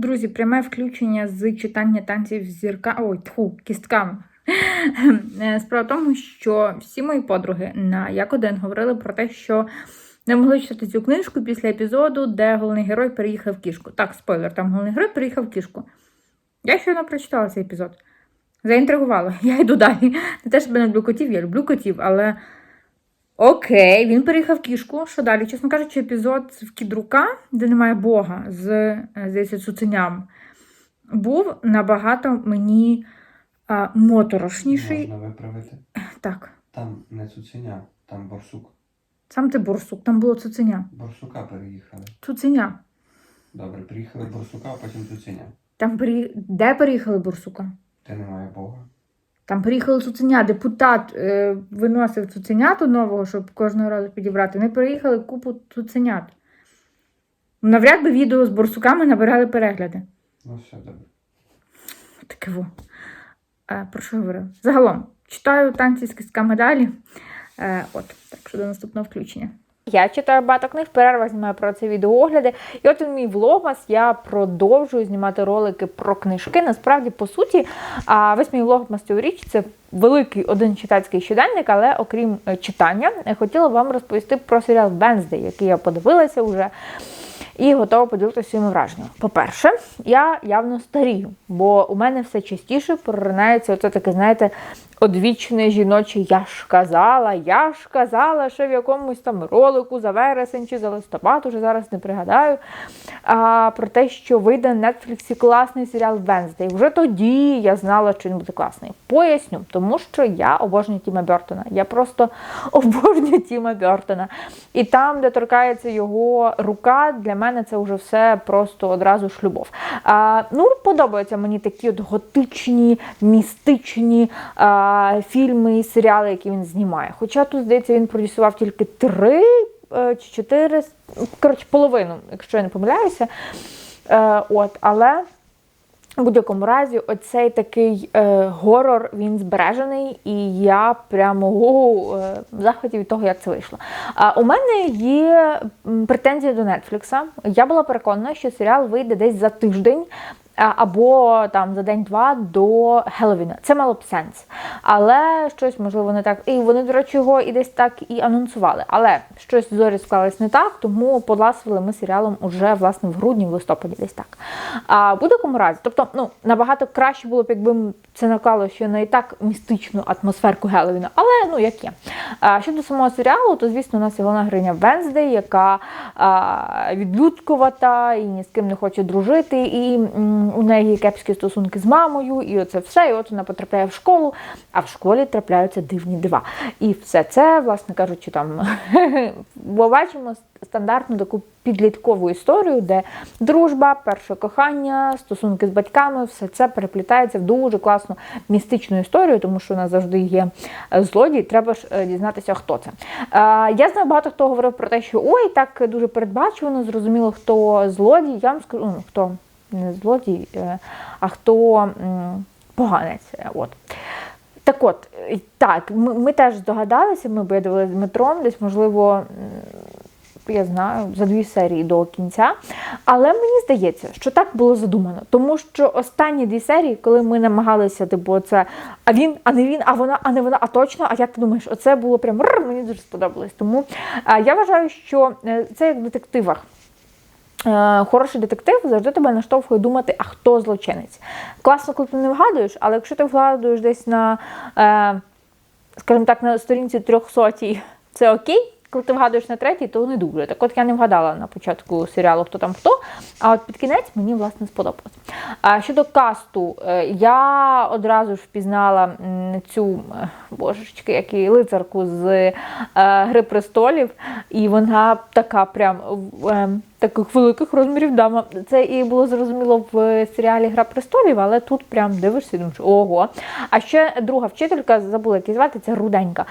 Друзі, пряме включення з читання танців зірка. Ой, тху, кістками. Е, Справа в тому, що всі мої подруги на як один говорили про те, що не могли читати цю книжку після епізоду, де головний герой переїхав кішку. Так, спойлер, там головний герой переїхав кішку. Я щойно прочитала цей епізод. Заінтригувала. Я йду далі. Не те, що я не люблю котів, я люблю котів, але. Окей, він переїхав кішку. Що далі? Чесно кажучи, епізод в кідрука, де немає Бога з е, здається, цуценям, був набагато мені а, моторошніший. Можна виправити. Так, Там не цуценя, там борсук. сам ти борсук, там було цуценя. Борсука переїхали. Цуценя. Добре, приїхали борсука, а потім цуценя. Там пере... Де переїхали борсука? Де немає Бога. Там переїхали цуценя. Депутат е, виносив цуценяту нового, щоб кожного разу підібрати. Вони переїхали купу цуценят. Навряд би відео з борсуками набирали перегляди. Ну все добре. Таке во. Е, про що говорила? Загалом, читаю танці з кістками далі. Е, от, так що до наступного включення. Я читаю багато книг, перерва знімаю про це відеоогляди. І от мій влогмас. Я продовжую знімати ролики про книжки. Насправді, по суті, весь мій влогмас цьогоріч це великий один читацький щоденник, але окрім е, читання, я хотіла вам розповісти про серіал Венздей, який я подивилася вже. І готова поділитися своїми враженнями. По-перше, я явно старію, бо у мене все частіше проринається оце таке, знаєте, одвічне жіноче я ж казала, я ж казала, що в якомусь там ролику за вересень чи за листопад, уже зараз не пригадаю. А, про те, що вийде на Нетфліксі класний серіал Венздей. Вже тоді я знала, що він буде класний. Поясню, тому що я обожнюю Тіма Бертона. Я просто обожнюю Тіма Бертона. І там, де торкається його рука, для мене це вже все просто одразу ж любов. А, ну, подобаються мені такі от готичні, містичні фільми і серіали, які він знімає. Хоча тут, здається, він продюсував тільки три е, чи чотири, коротше, половину, якщо я не помиляюся. Е, от, але. У будь-якому разі, оцей такий е, горор він збережений, і я прямо у е, в захваті від того, як це вийшло. А у мене є претензії до Нетфлікса. Я була переконана, що серіал вийде десь за тиждень. А, Або там за день-два до Геловіна. Це мало б сенс. Але щось, можливо, не так. І вони, до речі, його і десь так і анонсували. Але щось зорі склались не так, тому подласували ми серіалом уже власне в грудні, в листопаді, десь так. А будь-якому разі, тобто, ну набагато краще було б, якби це наклало ще на і так містичну атмосферку Геловіна, але ну як є. А щодо самого серіалу, то звісно, у нас є головна героїня Венздей, яка а, відлюдкувата і ні з ким не хоче дружити, і у неї кепські стосунки з мамою, і оце все. І от вона потрапляє в школу, а в школі трапляються дивні дива. І все це, власне кажучи, там бо бачимо стандартну таку підліткову історію, де дружба, перше кохання, стосунки з батьками, все це переплітається в дуже класну містичну історію, тому що у завжди є е, злодій, треба ж е, дізнатися, хто це. Е, Я знаю, багато хто говорив про те, що ой, так дуже передбачувано, зрозуміло, хто злодій. Я вам скажу, ну, хто не злодій, е, а хто поганець. е, От. Так от, так, ми, ми теж здогадалися, ми б з Дмитром, десь, можливо, я знаю, за дві серії до кінця. Але мені здається, що так було задумано. Тому що останні дві серії, коли ми намагалися, типу, це а він, а не він, а вона, а не вона, а точно, а як ти думаєш, оце було прям мені дуже сподобалось. Тому е, я вважаю, що це як в детективах. Е, Хороший детектив завжди тебе наштовхує думати, а хто злочинець. Класно, коли ти не вгадуєш, але якщо ти вгадуєш десь на, е, скажімо так, на сторінці 300, це окей. Коли ти вгадуєш на третій, то не дуже. Так от я не вгадала на початку серіалу хто там хто. А от під кінець мені власне сподобалось. А щодо касту, е, я одразу ж впізнала цю божечки, як і лицарку з Гри престолів, і вона така прям в, е, таких великих розмірів дама. Це і було зрозуміло в серіалі Гра престолів, але тут прям дивишся і думаєш, ого. А ще друга вчителька, забула, як її звати, це Руденька.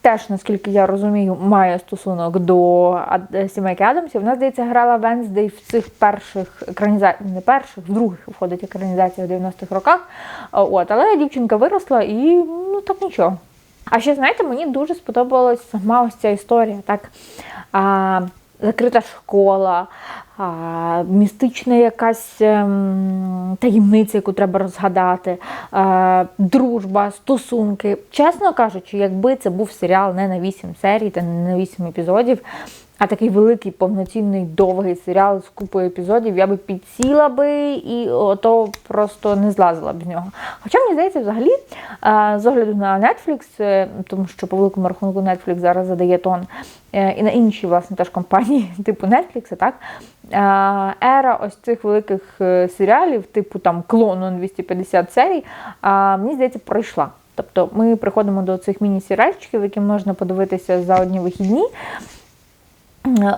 Теж, наскільки я розумію, має стосунок до сімейки Адамсів. Вона, здається, грала Венздей в цих перших екранізаціях, не перших, в других виходить екранізація в 90-х роках. От, але дівчинка виросла і ну так нічого. А ще, знаєте, мені дуже сподобалась сама ось ця історія. Так? А, закрита школа, містична якась ем, таємниця, яку треба розгадати, е, дружба, стосунки. Чесно кажучи, якби це був серіал не на 8 серій та не на 8 епізодів, а такий великий, повноцінний, довгий серіал з купою епізодів, я би підсіла би і ото просто не злазила б з нього. Хоча мені здається, взагалі, е, з огляду на Netflix, е, тому що по великому рахунку Netflix зараз задає тон, е, і на інші, власне, теж компанії, типу Netflix, так, ера ось цих великих серіалів, типу там клону 250 серій, мені здається, пройшла. Тобто ми приходимо до цих міні-серіальчиків, які можна подивитися за одні вихідні.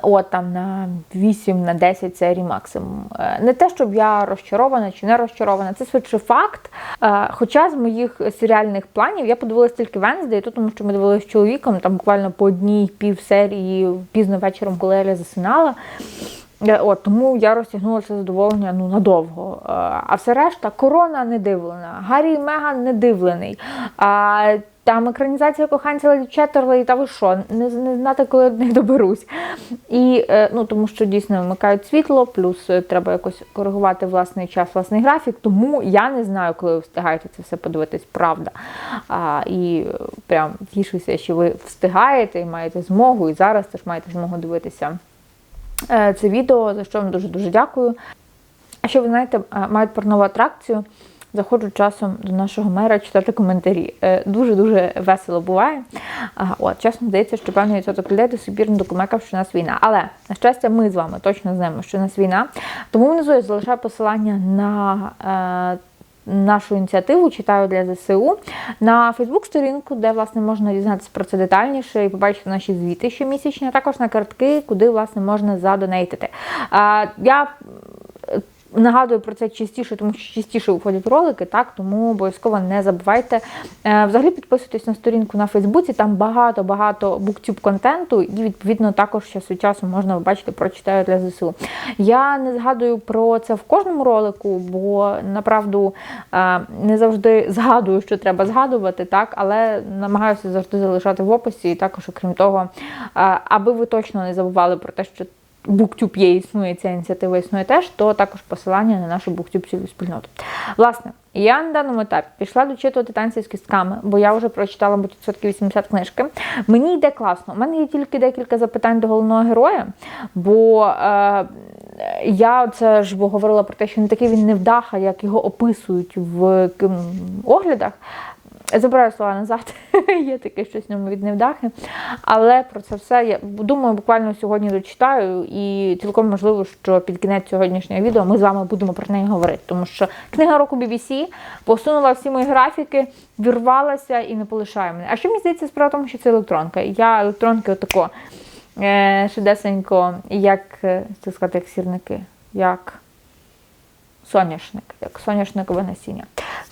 От там на 8 на 10 серій максимум. Е, Не те, щоб я розчарована чи не розчарована, це швидше факт. Е, Хоча з моїх серіальних планів я подивилася тільки Венздей, то тому що ми дивилися з чоловіком там буквально по одній пів серії пізно вечором, коли я засинала. Е, От, тому я розтягнулася задоволення ну, надовго. Е, А все решта, корона не дивлена, Гаррі і Меган не дивлений. А, там екранізація коханця Леді Четтерлей, та ви що, не, не знати, коли до них доберусь. І, е, ну, тому що дійсно вмикають світло, плюс треба якось коригувати власний час, власний графік. Тому я не знаю, коли ви встигаєте це все подивитись, правда. А, і прям тішуся, що ви встигаєте і маєте змогу, і зараз теж маєте змогу дивитися це відео, за що вам дуже-дуже дякую. А що ви знаєте, е, мають про нову атракцію. Заходжу часом до нашого мера читати коментарі. Е, Дуже-дуже весело буває. От, чесно здається, що певний відсоток людей до пір не докумекав, що у нас війна. Але, на щастя, ми з вами точно знаємо, що у нас війна. Тому внизу я залишаю посилання на. Нашу ініціативу читаю для ЗСУ на Фейсбук-сторінку, де власне можна дізнатися про це детальніше і побачити наші звіти щомісячні, а також на картки, куди власне можна задонейтити. Я Нагадую про це частіше, тому що частіше виходять ролики, так тому обов'язково не забувайте. Е, Взагалі підписуйтесь на сторінку на Фейсбуці, там багато-багато буктюб контенту, і відповідно також час від часу можна побачити, прочитаю для ЗСУ. Я не згадую про це в кожному ролику, бо направду е, не завжди згадую, що треба згадувати, так, але намагаюся завжди залишати в описі, і також, окрім того, е, аби ви точно не забували про те, що. BookTube є, існує ця ініціатива існує теж, то також посилання на нашу BookTube спільноту. Власне, я на даному етапі пішла дочитувати танці з кістками, бо я вже прочитала мабуть, відсотків 80 книжки. Мені йде класно. У мене є тільки декілька запитань до головного героя, бо е, я це ж говорила про те, що не такий він невдаха, як його описують в оглядах. Забираю слова назад, є таке щось ньому від невдахи. Але про це все я думаю, буквально сьогодні дочитаю, і цілком можливо, що під кінець сьогоднішнього відео ми з вами будемо про неї говорити. Тому що книга року BBC посунула всі мої графіки, вірвалася і не полишає мене. А що мені здається, справа в тому, що це електронка. Я електронки отако е, шедесенько, як е, це сказати, як сірники, як соняшник, як соняшникове насіння.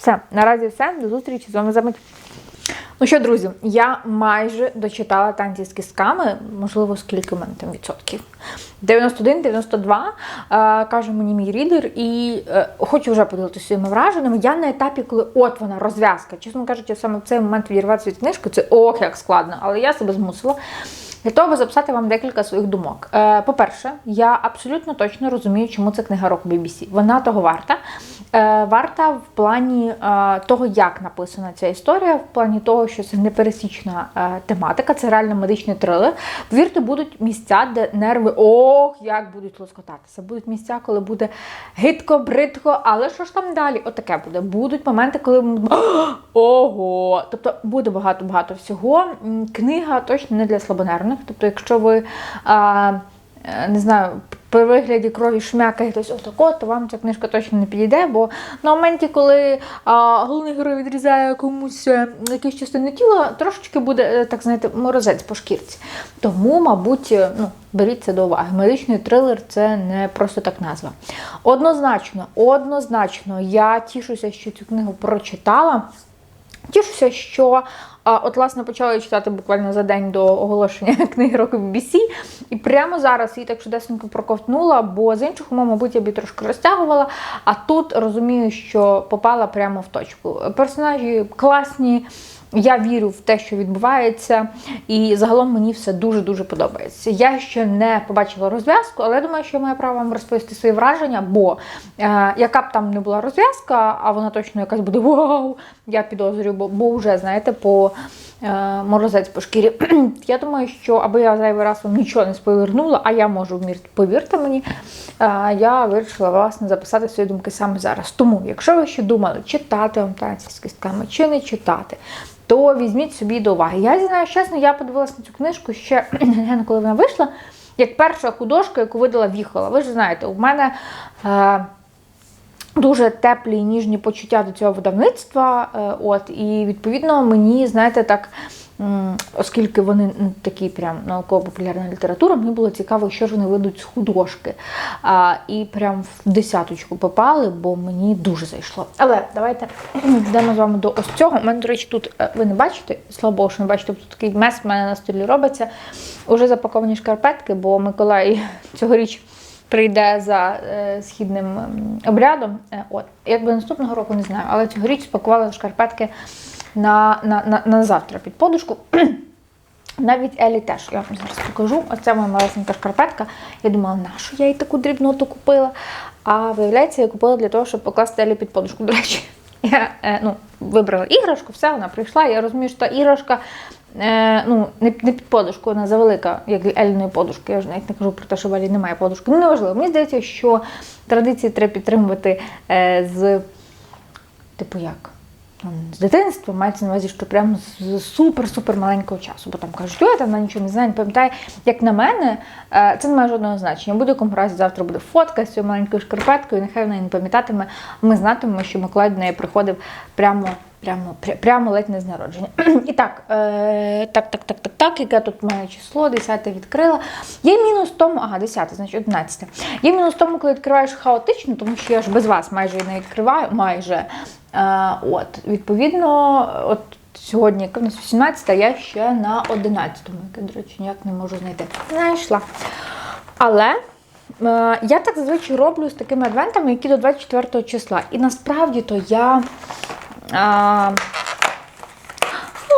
Все, наразі все. До зустрічі з вами за мить. Ну що, друзі, я майже дочитала танці з кістками, можливо, скільки в мене там відсотків. 91-92, е, каже мені мій рідер, і е, хочу вже поділитися своїми враженнями. Я на етапі, коли от вона розв'язка. Чесно кажучи, саме в цей момент відірватися від книжки, це ох, як складно, але я себе змусила. Для того, аби записати вам декілька своїх думок. Е, По-перше, я абсолютно точно розумію, чому це книга року BBC. Вона того варта. Е, Варта в плані е, того, як написана ця історія, в плані того, що це непересічна е, тематика, це реально медичний трилер. Повірте, будуть місця, де нерви ох, як будуть лоскотатися. Будуть місця, коли буде гидко, бридко, але що ж там далі? Отаке буде. Будуть моменти, коли ого. Тобто буде багато-багато всього. Книга точно не для слабонервних. Тобто, якщо ви. Не знаю, при вигляді крові шмякає хтось отако, то вам ця книжка точно не підійде, бо на моменті, коли а, головний герой відрізає комусь е, якісь частини тіла, трошечки буде, е, так знаєте, морозець по шкірці. Тому, мабуть, е, ну, беріть це до уваги. Медичний трилер це не просто так назва. Однозначно, однозначно, я тішуся, що цю книгу прочитала. Тішуся, що А от, власне, почала я читати буквально за день до оголошення книги року BBC. І прямо зараз її так чудесненько проковтнула, бо з інших умов, мабуть, я б її трошки розтягувала. А тут розумію, що попала прямо в точку. Персонажі класні. Я вірю в те, що відбувається, і загалом мені все дуже-дуже подобається. Я ще не побачила розв'язку, але думаю, що я маю право вам розповісти свої враження, бо е, яка б там не була розв'язка, а вона точно якась буде вау, я підозрюю, бо, бо вже, знаєте, по морозець по шкірі. я думаю, що аби я зайвий раз вам нічого не спойлернула, а я можу повірте мені, е, я вирішила власне записати свої думки саме зараз. Тому, якщо ви ще думали, читати вам танці з кістками чи не читати, то візьміть собі до уваги. Я зізнаю чесно, я подивилася на цю книжку ще коли вона вийшла, як перша художка, яку видала Віхола. Ви ж знаєте, у мене. Е, Дуже теплі ніжні почуття до цього видавництва. е, От, і відповідно мені, знаєте, так, оскільки вони такі прям науково-популярна література, мені було цікаво, що ж вони видуть з художки. А, і прям в десяточку попали, бо мені дуже зайшло. Але давайте йдемо з вами до ось цього. У мене, до речі, тут е, ви не бачите, слава Богу, що не бачите, тут такий мес в мене на столі робиться. Уже запаковані шкарпетки, бо Миколай цьогоріч прийде за е, східним обрядом. Е, от. Якби наступного року не знаю, але цьогоріч спакували шкарпетки на, на, на, на завтра під подушку. Навіть Елі теж, я вам зараз покажу. Оце моя малесенька шкарпетка. Я думала, на що я їй таку дрібноту купила. А виявляється, я купила для того, щоб покласти Елі під подушку. До речі, я е, ну, вибрала іграшку, все, вона прийшла. Я розумію, що та іграшка е, ну, не, не під подушку, вона завелика, як і Еліної подушки. Я ж навіть не кажу про те, що в Елі немає подушки. Ну, неважливо. Мені здається, що традиції треба підтримувати е, з, типу як? З дитинства мається на увазі, що прямо з супер-супер маленького часу. Бо там кажуть, ой, там вона нічого не знає, не пам'ятає. Як на мене, е, це не має жодного значення. В будь-якому разі завтра буде фотка з цією маленькою шкарпеткою, нехай вона і не пам'ятатиме. Ми знатимемо, що Миколай до неї приходив прямо. Прямо, пря- прямо ледь не з народження. І так, е, так, так, так, так, так, яке тут має число, 10 відкрила. Є мінус в тому, ага, 10, значить 11. Є мінус в тому, коли відкриваєш хаотично, тому що я ж без вас майже не відкриваю, майже. Е, от, відповідно, от сьогодні, яка в нас 18, я ще на 11-му, яке, до речі, ніяк не можу знайти. Знайшла. Але е, я так зазвичай роблю з такими адвентами, які до 24 числа. І насправді то я. А,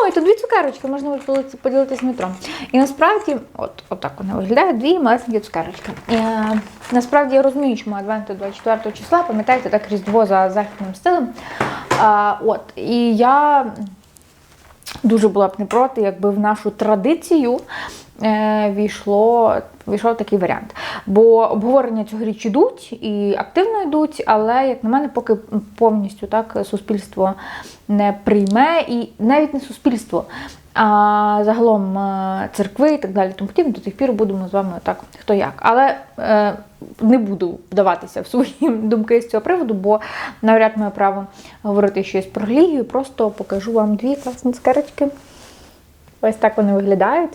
Ой, тут дві цукерочки, можна поділитися- поділитися метром. І насправді, от, так вони виглядають, дві малесенькі цукерочки. Е, насправді я розумію, чому адвенти 24 числа, пам'ятаєте, так Різдво за західним стилем. А, от, і я дуже була б не проти, якби в нашу традицію війшло, війшов такий варіант. Бо обговорення цьогоріч ідуть і активно йдуть, але, як на мене, поки повністю так суспільство не прийме, і навіть не суспільство. А загалом е, церкви і так далі, тому подібне, до тих пір будемо з вами так, хто як. Але е, не буду вдаватися в свої думки з цього приводу, бо навряд маю право говорити щось про релігію. Просто покажу вам дві класні цукерочки. Ось так вони виглядають.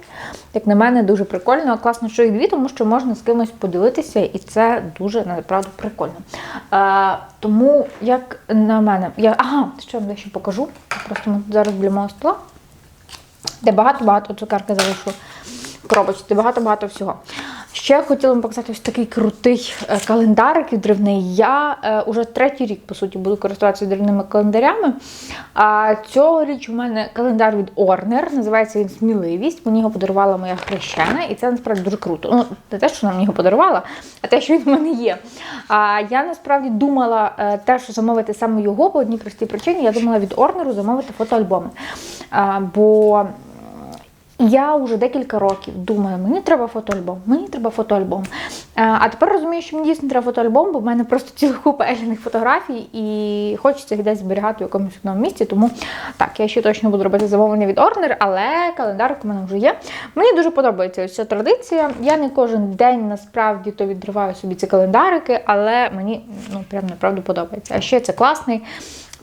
Як на мене, дуже прикольно. Класно, що їх дві, тому що можна з кимось поділитися, і це дуже направду прикольно. Е, тому, як на мене, я. Ага, що я вам дещо покажу. Просто ми зараз біля мого стола, де багато-багато цукерки залишу в коробочці, де багато-багато всього. Ще хотіла вам показати ось такий крутий е, календарик відривний. Я е, уже третій рік, по суті, буду користуватися відривними календарями. А цьогоріч у мене календар від Орнер, називається він Сміливість. Мені його подарувала моя хрещена, і це насправді дуже круто. Ну, не те, що вона мені його подарувала, а те, що він в мене є. А я насправді думала е, теж замовити саме його по одній простій причині. Я думала від Орнеру замовити фотоальбоми. А, бо я вже декілька років думаю, мені треба фотоальбом, мені треба фотоальбом. Е, А тепер розумію, що мені дійсно треба фотоальбом, бо в мене просто ціла купа еліних фотографій і хочеться їх десь зберігати в якомусь одному місці. Тому так, я ще точно буду робити замовлення від Орнер, але календар у мене вже є. Мені дуже подобається ця традиція. Я не кожен день насправді то відриваю собі ці календарики, але мені ну прям направду подобається. А ще це класний.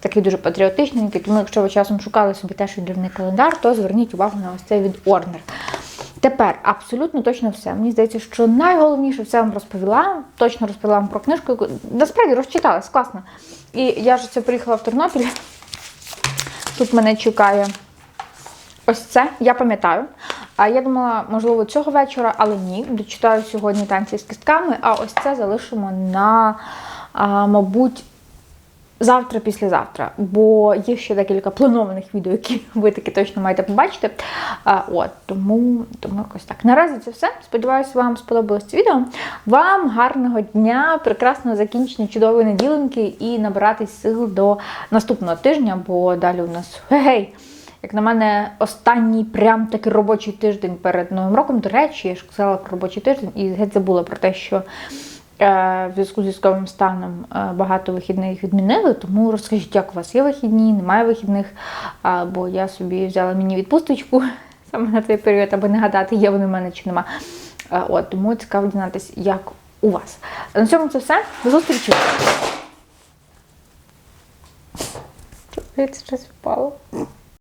Такий дуже патріотичний, тому якщо ви часом шукали собі теж відривний календар, то зверніть увагу на ось цей від Орнер. Тепер абсолютно точно все. Мені здається, що найголовніше все вам розповіла. Точно розповіла вам про книжку, насправді розчиталась, класно. І я ж це приїхала в Тернопіль. Тут мене чекає Ось це я пам'ятаю. А я думала, можливо, цього вечора, але ні. Дочитаю сьогодні танці з кістками, а ось це залишимо на, мабуть, завтра, післязавтра. Бо є ще декілька планованих відео, які ви таки точно маєте побачити. А, от, тому, тому якось так. Наразі це все. Сподіваюся, вам сподобалось це відео. Вам гарного дня, прекрасного закінчення, чудової неділеньки і набиратись сил до наступного тижня, бо далі у нас гей. Як на мене, останній прям такий робочий тиждень перед Новим роком. До речі, я ж казала про робочий тиждень і геть забула про те, що в зв'язку з військовим станом е, багато вихідних відмінили. Тому розкажіть, як у вас є вихідні, немає вихідних. Бо я собі взяла мені відпусточку саме на цей період, аби не гадати, є вони в мене чи нема. Е, от, тому цікаво дізнатися, як у вас. На цьому це все. До зустрічі! Це щось впало.